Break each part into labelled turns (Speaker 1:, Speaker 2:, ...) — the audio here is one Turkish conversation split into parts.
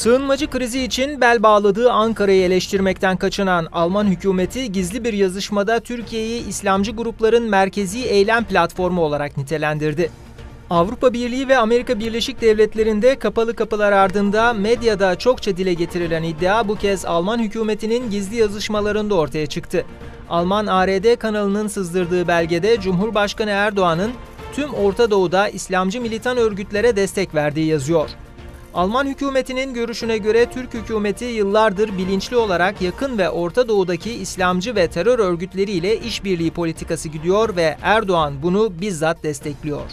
Speaker 1: Sığınmacı krizi için bel bağladığı Ankara'yı eleştirmekten kaçınan Alman hükümeti gizli bir yazışmada Türkiye'yi İslamcı grupların merkezi eylem platformu olarak nitelendirdi. Avrupa Birliği ve Amerika Birleşik Devletleri'nde kapalı kapılar ardında medyada çokça dile getirilen iddia bu kez Alman hükümetinin gizli yazışmalarında ortaya çıktı. Alman ARD kanalının sızdırdığı belgede Cumhurbaşkanı Erdoğan'ın tüm Orta Doğu'da İslamcı militan örgütlere destek verdiği yazıyor. Alman hükümetinin görüşüne göre Türk hükümeti yıllardır bilinçli olarak yakın ve Orta Doğu'daki İslamcı ve terör örgütleriyle işbirliği politikası gidiyor ve Erdoğan bunu bizzat destekliyor.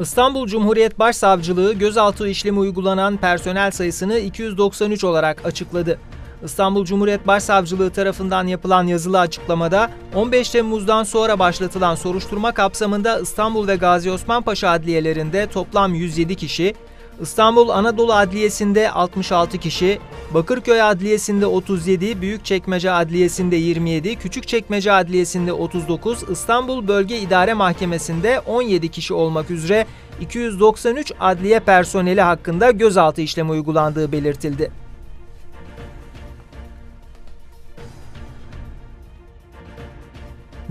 Speaker 1: İstanbul Cumhuriyet Başsavcılığı gözaltı işlemi uygulanan personel sayısını 293 olarak açıkladı. İstanbul Cumhuriyet Başsavcılığı tarafından yapılan yazılı açıklamada 15 Temmuz'dan sonra başlatılan soruşturma kapsamında İstanbul ve Gazi Osman Paşa adliyelerinde toplam 107 kişi, İstanbul Anadolu Adliyesi'nde 66 kişi, Bakırköy Adliyesi'nde 37, Büyükçekmece Adliyesi'nde 27, Küçükçekmece Adliyesi'nde 39, İstanbul Bölge İdare Mahkemesi'nde 17 kişi olmak üzere 293 adliye personeli hakkında gözaltı işlemi uygulandığı belirtildi.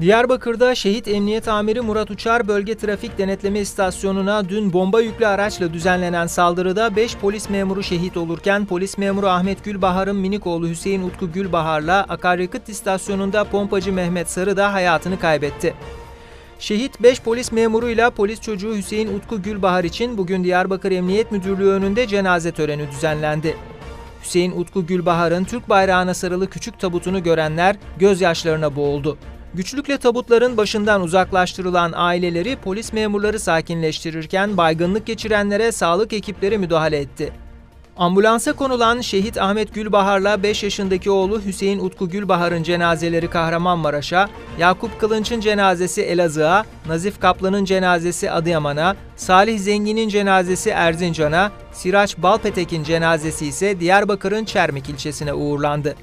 Speaker 1: Diyarbakır'da şehit emniyet amiri Murat Uçar bölge trafik denetleme istasyonuna dün bomba yüklü araçla düzenlenen saldırıda 5 polis memuru şehit olurken polis memuru Ahmet Gülbahar'ın minik oğlu Hüseyin Utku Gülbahar'la akaryakıt istasyonunda pompacı Mehmet Sarı da hayatını kaybetti. Şehit 5 polis memuruyla polis çocuğu Hüseyin Utku Gülbahar için bugün Diyarbakır Emniyet Müdürlüğü önünde cenaze töreni düzenlendi. Hüseyin Utku Gülbahar'ın Türk bayrağına sarılı küçük tabutunu görenler gözyaşlarına boğuldu. Güçlükle tabutların başından uzaklaştırılan aileleri polis memurları sakinleştirirken baygınlık geçirenlere sağlık ekipleri müdahale etti. Ambulansa konulan şehit Ahmet Gülbahar'la 5 yaşındaki oğlu Hüseyin Utku Gülbahar'ın cenazeleri Kahramanmaraş'a, Yakup Kılınç'ın cenazesi Elazığ'a, Nazif Kaplan'ın cenazesi Adıyaman'a, Salih Zengin'in cenazesi Erzincan'a, Siraç Balpetek'in cenazesi ise Diyarbakır'ın Çermik ilçesine uğurlandı.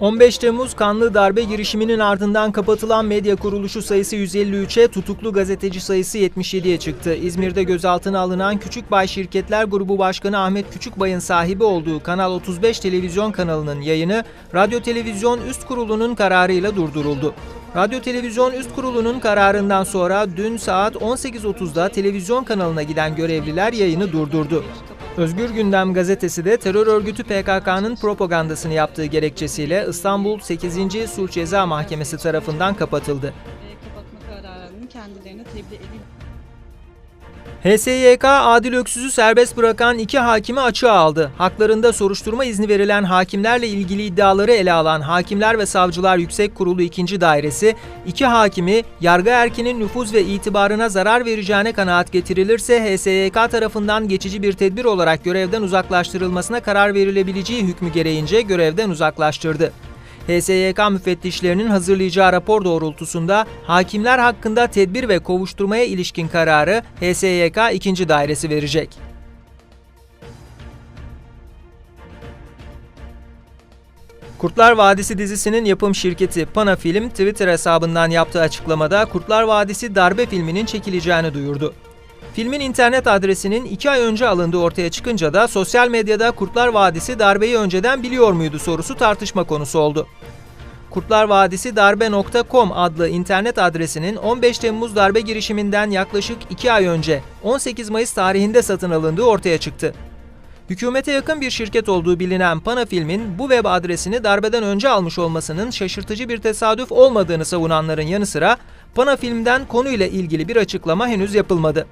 Speaker 1: 15 Temmuz kanlı darbe girişiminin ardından kapatılan medya kuruluşu sayısı 153'e, tutuklu gazeteci sayısı 77'ye çıktı. İzmir'de gözaltına alınan Küçükbay Şirketler Grubu Başkanı Ahmet Küçükbay'ın sahibi olduğu Kanal 35 televizyon kanalının yayını Radyo Televizyon Üst Kurulu'nun kararıyla durduruldu. Radyo Televizyon Üst Kurulu'nun kararından sonra dün saat 18.30'da televizyon kanalına giden görevliler yayını durdurdu. Özgür Gündem gazetesi de terör örgütü PKK'nın propagandasını yaptığı gerekçesiyle İstanbul 8. Sulh Ceza Mahkemesi tarafından kapatıldı.
Speaker 2: kapatma kararının kendilerine tebliğ edildi.
Speaker 1: HSYK Adil Öksüz'ü serbest bırakan iki hakimi açığa aldı. Haklarında soruşturma izni verilen hakimlerle ilgili iddiaları ele alan Hakimler ve Savcılar Yüksek Kurulu 2. Dairesi, iki hakimi yargı erkinin nüfuz ve itibarına zarar vereceğine kanaat getirilirse HSYK tarafından geçici bir tedbir olarak görevden uzaklaştırılmasına karar verilebileceği hükmü gereğince görevden uzaklaştırdı. HSYK müfettişlerinin hazırlayacağı rapor doğrultusunda hakimler hakkında tedbir ve kovuşturmaya ilişkin kararı HSYK 2. Dairesi verecek. Kurtlar Vadisi dizisinin yapım şirketi Panafilm Twitter hesabından yaptığı açıklamada Kurtlar Vadisi darbe filminin çekileceğini duyurdu. Filmin internet adresinin 2 ay önce alındığı ortaya çıkınca da sosyal medyada Kurtlar Vadisi darbeyi önceden biliyor muydu sorusu tartışma konusu oldu. Kurtlar Vadisi darbe.com adlı internet adresinin 15 Temmuz darbe girişiminden yaklaşık 2 ay önce 18 Mayıs tarihinde satın alındığı ortaya çıktı. Hükümete yakın bir şirket olduğu bilinen Panafilm'in bu web adresini darbeden önce almış olmasının şaşırtıcı bir tesadüf olmadığını savunanların yanı sıra Panafilm'den konuyla ilgili bir açıklama henüz yapılmadı.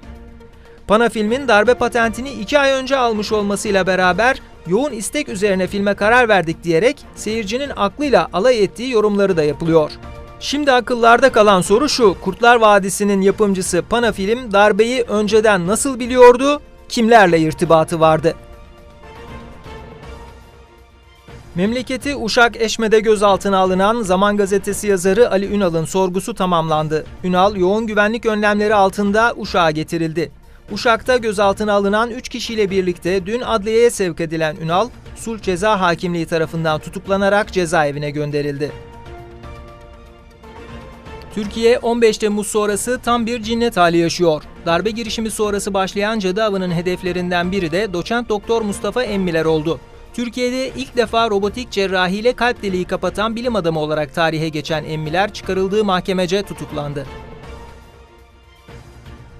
Speaker 1: Panafilm'in darbe patentini 2 ay önce almış olmasıyla beraber yoğun istek üzerine filme karar verdik diyerek seyircinin aklıyla alay ettiği yorumları da yapılıyor. Şimdi akıllarda kalan soru şu, Kurtlar Vadisi'nin yapımcısı Panafilm darbeyi önceden nasıl biliyordu, kimlerle irtibatı vardı? Memleketi Uşak Eşme'de gözaltına alınan Zaman Gazetesi yazarı Ali Ünal'ın sorgusu tamamlandı. Ünal yoğun güvenlik önlemleri altında Uşak'a getirildi. Uşak'ta gözaltına alınan 3 kişiyle birlikte dün adliyeye sevk edilen Ünal, Sulh Ceza Hakimliği tarafından tutuklanarak cezaevine gönderildi. Türkiye 15 Temmuz sonrası tam bir cinnet hali yaşıyor. Darbe girişimi sonrası başlayan cadı avının hedeflerinden biri de doçent doktor Mustafa Emmiler oldu. Türkiye'de ilk defa robotik cerrahiyle kalp deliği kapatan bilim adamı olarak tarihe geçen Emmiler çıkarıldığı mahkemece tutuklandı.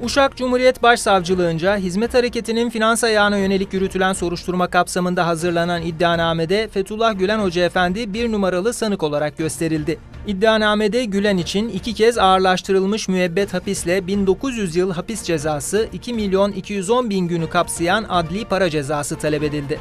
Speaker 1: Uşak Cumhuriyet Başsavcılığınca hizmet hareketinin finans ayağına yönelik yürütülen soruşturma kapsamında hazırlanan iddianamede Fethullah Gülen Hoca Efendi bir numaralı sanık olarak gösterildi. İddianamede Gülen için iki kez ağırlaştırılmış müebbet hapisle 1900 yıl hapis cezası 2 milyon 210 bin günü kapsayan adli para cezası talep edildi.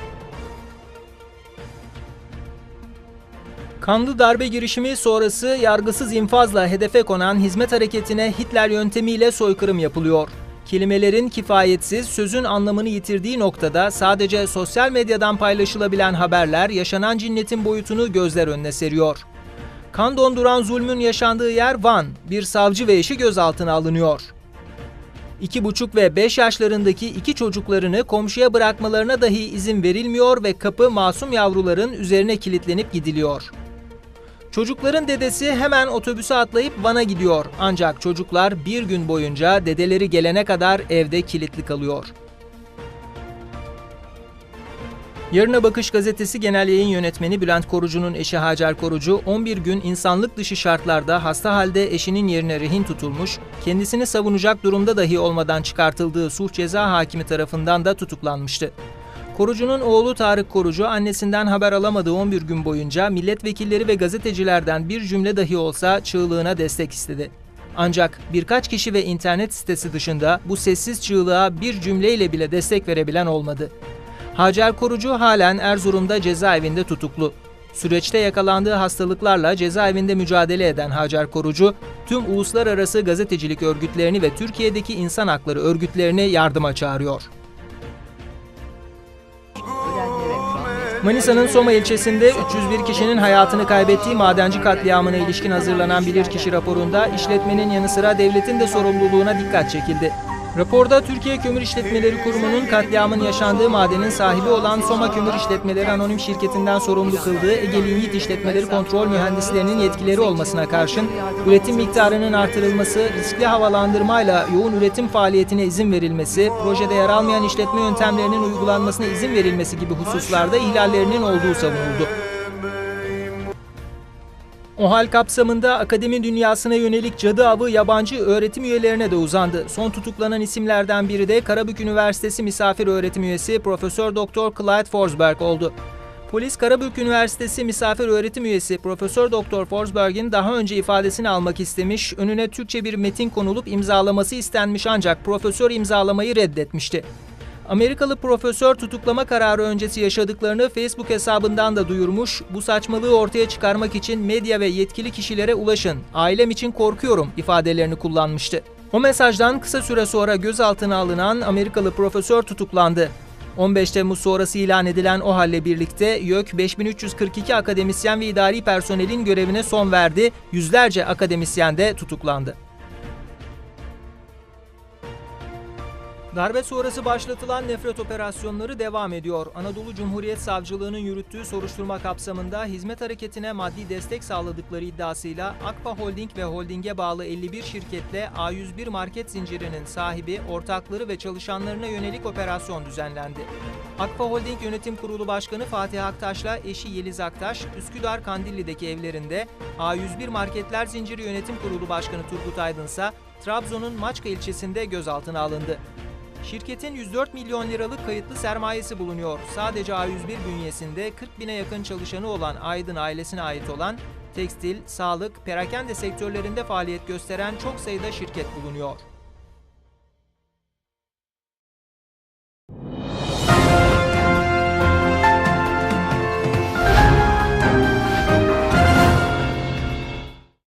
Speaker 1: Kanlı darbe girişimi sonrası yargısız infazla hedefe konan hizmet hareketine Hitler yöntemiyle soykırım yapılıyor. Kelimelerin kifayetsiz, sözün anlamını yitirdiği noktada sadece sosyal medyadan paylaşılabilen haberler yaşanan cinnetin boyutunu gözler önüne seriyor. Kan donduran zulmün yaşandığı yer Van, bir savcı ve eşi gözaltına alınıyor. 2,5 ve 5 yaşlarındaki iki çocuklarını komşuya bırakmalarına dahi izin verilmiyor ve kapı masum yavruların üzerine kilitlenip gidiliyor. Çocukların dedesi hemen otobüse atlayıp Van'a gidiyor. Ancak çocuklar bir gün boyunca dedeleri gelene kadar evde kilitli kalıyor. Yarına Bakış gazetesi genel yayın yönetmeni Bülent Korucu'nun eşi Hacer Korucu 11 gün insanlık dışı şartlarda hasta halde eşinin yerine rehin tutulmuş, kendisini savunacak durumda dahi olmadan çıkartıldığı suç ceza hakimi tarafından da tutuklanmıştı. Korucu'nun oğlu Tarık Korucu annesinden haber alamadığı 11 gün boyunca milletvekilleri ve gazetecilerden bir cümle dahi olsa çığlığına destek istedi. Ancak birkaç kişi ve internet sitesi dışında bu sessiz çığlığa bir cümleyle bile destek verebilen olmadı. Hacer Korucu halen Erzurum'da cezaevinde tutuklu. Süreçte yakalandığı hastalıklarla cezaevinde mücadele eden Hacer Korucu, tüm uluslararası gazetecilik örgütlerini ve Türkiye'deki insan hakları örgütlerini yardıma çağırıyor. Manisa'nın Soma ilçesinde 301 kişinin hayatını kaybettiği madenci katliamına ilişkin hazırlanan bilirkişi raporunda işletmenin yanı sıra devletin de sorumluluğuna dikkat çekildi. Raporda Türkiye Kömür İşletmeleri Kurumu'nun katliamın yaşandığı madenin sahibi olan Soma Kömür İşletmeleri Anonim Şirketi'nden sorumlu kıldığı Egeli Yiğit İşletmeleri Kontrol Mühendislerinin yetkileri olmasına karşın üretim miktarının artırılması, riskli havalandırmayla yoğun üretim faaliyetine izin verilmesi, projede yer almayan işletme yöntemlerinin uygulanmasına izin verilmesi gibi hususlarda ihlallerinin olduğu savunuldu. OHAL kapsamında akademi dünyasına yönelik cadı avı yabancı öğretim üyelerine de uzandı. Son tutuklanan isimlerden biri de Karabük Üniversitesi misafir öğretim üyesi Profesör Doktor Clyde Forsberg oldu. Polis Karabük Üniversitesi misafir öğretim üyesi Profesör Doktor Forsberg'in daha önce ifadesini almak istemiş, önüne Türkçe bir metin konulup imzalaması istenmiş ancak profesör imzalamayı reddetmişti. Amerikalı profesör tutuklama kararı öncesi yaşadıklarını Facebook hesabından da duyurmuş, bu saçmalığı ortaya çıkarmak için medya ve yetkili kişilere ulaşın, ailem için korkuyorum ifadelerini kullanmıştı. O mesajdan kısa süre sonra gözaltına alınan Amerikalı profesör tutuklandı. 15 Temmuz sonrası ilan edilen o halle birlikte YÖK 5342 akademisyen ve idari personelin görevine son verdi, yüzlerce akademisyen de tutuklandı. Darbe sonrası başlatılan nefret operasyonları devam ediyor. Anadolu Cumhuriyet Savcılığı'nın yürüttüğü soruşturma kapsamında hizmet hareketine maddi destek sağladıkları iddiasıyla Akpa Holding ve holdinge bağlı 51 şirketle A101 market zincirinin sahibi, ortakları ve çalışanlarına yönelik operasyon düzenlendi. Akpa Holding Yönetim Kurulu Başkanı Fatih Aktaş'la eşi Yeliz Aktaş, Üsküdar Kandilli'deki evlerinde, A101 Marketler Zinciri Yönetim Kurulu Başkanı Turgut Aydın ise Trabzon'un Maçka ilçesinde gözaltına alındı. Şirketin 104 milyon liralık kayıtlı sermayesi bulunuyor. Sadece A101 bünyesinde 40 bine yakın çalışanı olan Aydın ailesine ait olan tekstil, sağlık, perakende sektörlerinde faaliyet gösteren çok sayıda şirket bulunuyor.